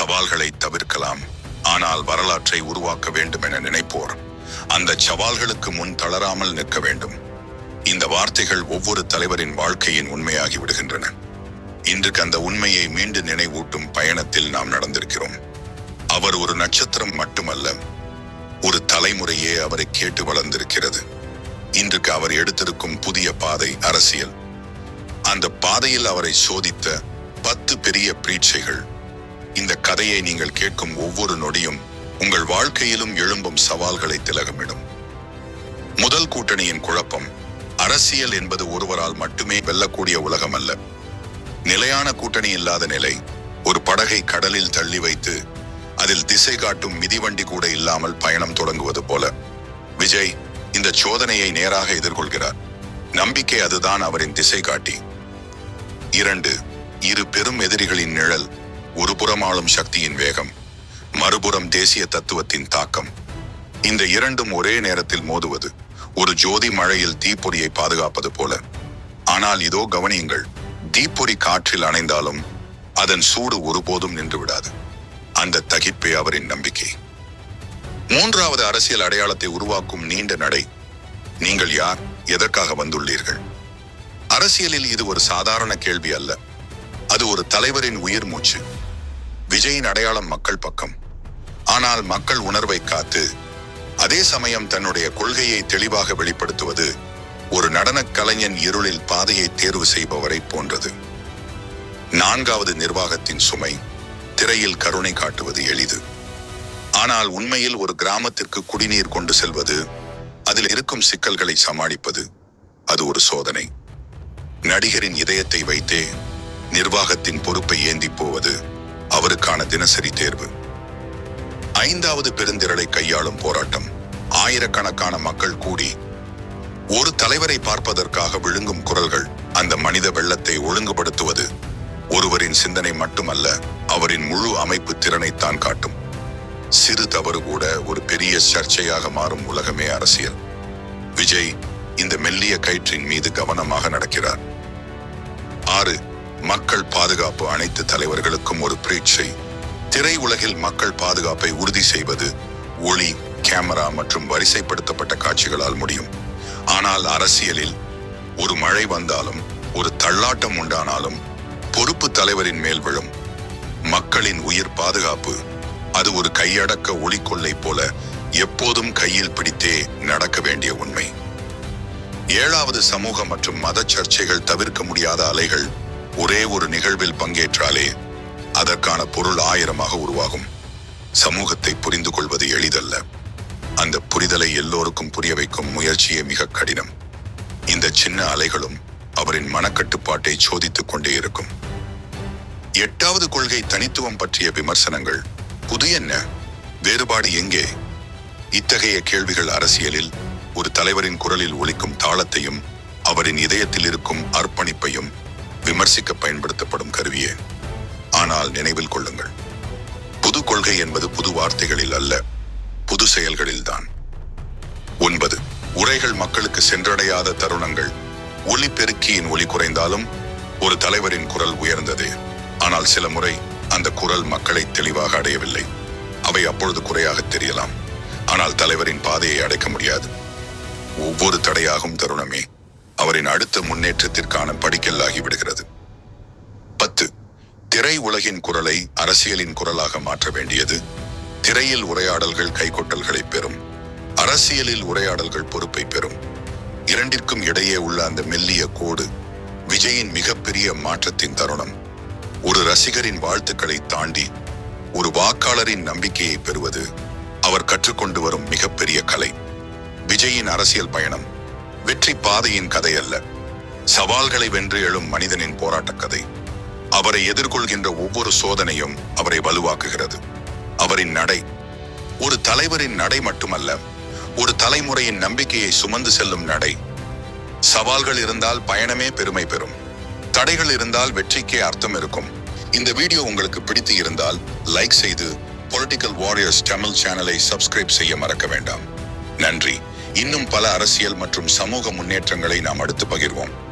சவால்களை தவிர்க்கலாம். ஆனால் வரலாற்றை உருவாக்க வேண்டும் என நினைப்போர். அந்த சவால்களுக்கு முன் தளராமல் நிற்க வேண்டும். இந்த வார்த்தைகள் ஒவ்வொரு தலைவரின் வாழ்க்கையின் உண்மையாகி விடுகின்றன. இன்றுக்கு அந்த உண்மையை மீண்டும் நினைவூட்டும் பயணத்தில் நாம் நடந்திருக்கிறோம். அவர் ஒரு நட்சத்திரம் மட்டுமல்ல ஒரு தலைமுறையே அவரை கேட்டு வளர்ந்திருக்கிறது. இன்றுக்கு அவர் எடுத்திருக்கும் புதிய பாதை அரசியல். அந்த பாதையில் அவரை சோதித்த பத்து பெரிய பிரீட்சைகள் இந்த கதையை நீங்கள் கேட்கும் ஒவ்வொரு நொடியும் உங்கள் வாழ்க்கையிலும் எழும்பும் சவால்களை திலகமிடும். முதல் கூட்டணியின் குழப்பம் அரசியல் என்பது ஒருவரால் மட்டுமே வெல்லக்கூடிய உலகம் அல்ல நிலையான கூட்டணி இல்லாத நிலை ஒரு படகை கடலில் தள்ளி வைத்து அதில் திசை காட்டும் மிதிவண்டி கூட இல்லாமல் பயணம் தொடங்குவது போல. விஜய் இந்த சோதனையை நேராக எதிர்கொள்கிறார். நம்பிக்கை அதுதான் அவரின் திசை காட்டி. இரண்டு இரு பெரும் எதிரிகளின் நிழல் ஒருபுறம் ஆளும் சக்தியின் வேகம் மறுபுறம் தேசிய தத்துவத்தின் தாக்கம். இந்த இரண்டும் ஒரே நேரத்தில் மோதுவது ஒரு ஜோதி மழையில் தீப்பொறியை பாதுகாப்பது போல. ஆனால் இதோ கவனியுங்கள் தீப்பொறி காற்றில் அணைந்தாலும் அதன் சூடு ஒருபோதும் நின்று விடாது அந்த தகிப்பே அவரின் நம்பிக்கை. மூன்றாவது அரசியல் அடையாளத்தை உருவாக்கும் நீண்ட நடை நீங்கள் யார் எதற்காக வந்துள்ளீர்கள்? அரசியலில் இது ஒரு சாதாரண கேள்வி அல்ல அது ஒரு தலைவரின் உயிர் மூச்சு. விஜயின் அடையாளம் மக்கள் பக்கம். ஆனால் மக்கள் உணர்வை காத்து அதே சமயம் தன்னுடைய கொள்கையை தெளிவாக வெளிப்படுத்துவது ஒரு நடனக் கலைஞன் இருளில் பாதையை தேர்வு செய்பவரை போன்றது. நான்காவது நிர்வாகத்தின் சுமை திரையில் கருணை காட்டுவது எளிது. ஆனால் உண்மையில் ஒரு கிராமத்திற்கு குடிநீர் கொண்டு செல்வது அதில் இருக்கும் சிக்கல்களை சமாளிப்பது அது ஒரு சோதனை. நடிகரின் இதயத்தை வைத்தே நிர்வாகத்தின் பொறுப்பை ஏந்தி போவது அவருக்கான தினசரி தேர்வு. ஐந்தாவது பெருந்திரளை கையாளும் போராட்டம். ஆயிரக்கணக்கான மக்கள் கூடி ஒரு தலைவரை பார்ப்பதற்காக விழுங்கும் குரல்கள் அந்த மனித வெள்ளத்தை ஒழுங்குபடுத்துவது ஒருவரின் சிந்தனை மட்டுமல்ல அவரின் முழு அமைப்பு திறனைத்தான் காட்டும். சிறு தவறு கூட ஒரு பெரிய சர்ச்சையாக மாறும் உலகமே அரசியல். விஜய் இந்த மெல்லிய கயிற்றின் மீது கவனமாக நடக்கிறார். ஆறு மக்கள் பாதுகாப்பு அனைத்து தலைவர்களுக்கும் ஒரு பிரீட்சை. திரை உலகில் மக்கள் பாதுகாப்பை உறுதி செய்வது ஒளி கேமரா மற்றும் வரிசைப்படுத்தப்பட்ட காட்சிகளால் முடியும். ஆனால் அரசியலில் ஒரு மழை வந்தாலும் ஒரு தள்ளாட்டம் உண்டானாலும் பொறுப்பு தலைவரின் மேல் விழும். மக்களின் உயிர் பாதுகாப்பு அது ஒரு கையடக்க ஒளிக்கொள்ளை போல எப்போதும் கையில் பிடித்தே நடக்க வேண்டிய உண்மை. ஏழாவது சமூக மற்றும் மத சர்ச்சைகள் தவிர்க்க முடியாத அலைகள் ஒரே ஒரு நிகழ்வில் பங்கேற்றாலே அதற்கான பொருள் ஆயிரமாக உருவாகும். சமூகத்தை புரிந்து கொள்வது எளிதல்ல. அந்த புரிதலை எல்லோருக்கும் புரிய வைக்கும் முயற்சியே மிக கடினம். இந்த சின்ன அலைகளும் அவரின் மனக்கட்டுப்பாட்டை சோதித்துக் கொண்டே இருக்கும். எட்டாவது கொள்கை தனித்துவம் பற்றிய விமர்சனங்கள். புது என்ன? வேறுபாடு எங்கே? இத்தகைய கேள்விகள் அரசியலில் ஒரு தலைவரின் குரலில் ஒலிக்கும் தாளத்தையும் அவரின் இதயத்தில் இருக்கும் அர்ப்பணிப்பையும் விமர்சிக்க பயன்படுத்தப்படும் கருவியே. ஆனால் நினைவில் கொள்ளுங்கள். புது கொள்கை என்பது புது வார்த்தைகளில் அல்ல புது செயல்களில்தான். ஒன்பது. உரைகள் மக்களுக்கு சென்றடையாத தருணங்கள். ஒலி பெருக்கியின் ஒலி குறைந்தாலும் ஒரு தலைவரின் குரல் உயர்ந்தது. ஆனால் சில முறை அந்த குரல் மக்களை தெளிவாக அடையவில்லை. அவை அப்பொழுது குறையாக தெரியலாம். ஆனால் தலைவரின் பாதையை அடைக்க முடியாது. ஒவ்வொரு தடையாகும் தருணமே. அவரின் அடுத்த முன்னேற்றத்திற்கான படிக்கல்லாகி விடுகிறது. பத்து. திரை உலகின் குரலை அரசியலின் குரலாக மாற்ற வேண்டியது திரையில் உரையாடல்கள் கைகொட்டல்களை பெறும் அரசியலில் உரையாடல்கள் பொறுப்பை பெறும். இரண்டிற்கும் இடையே உள்ள அந்த மெல்லிய கோடு விஜயின் மிகப்பெரிய மாற்றத்தின் தருணம். ஒரு ரசிகரின் வாழ்த்துக்களை தாண்டி ஒரு வாக்காளரின் நம்பிக்கையை பெறுவது அவர் கற்றுக்கொண்டு வரும் மிகப்பெரிய கலை. விஜயின் அரசியல் பயணம். வெற்றி பாதையின் கதை அல்ல. சவால்களை வென்று எழும் மனிதனின் போராட்டக் கதை. அவரை எதிர்கொள்கின்ற ஒவ்வொரு சோதனையும் அவரை வலுவாக்குகிறது. அவரின் நடை ஒரு தலைவரின் நடை மட்டுமல்ல ஒரு தலைமுறையின் நம்பிக்கையை சுமந்து செல்லும் நடை. சவால்கள் இருந்தால் பயணமே பெருமை பெறும். தடைகள் இருந்தால் வெற்றிக்கே அர்த்தம் இருக்கும். இந்த வீடியோ உங்களுக்கு பிடித்து இருந்தால் லைக் செய்து பொலிட்டிக்கல் வாரியர்ஸ் தமிழ் சேனலை சப்ஸ்கிரைப் செய்ய மறக்க வேண்டாம். நன்றி. இன்னும் பல அரசியல் மற்றும் சமூக முன்னேற்றங்களை நாம் அடுத்து பகிர்வோம்.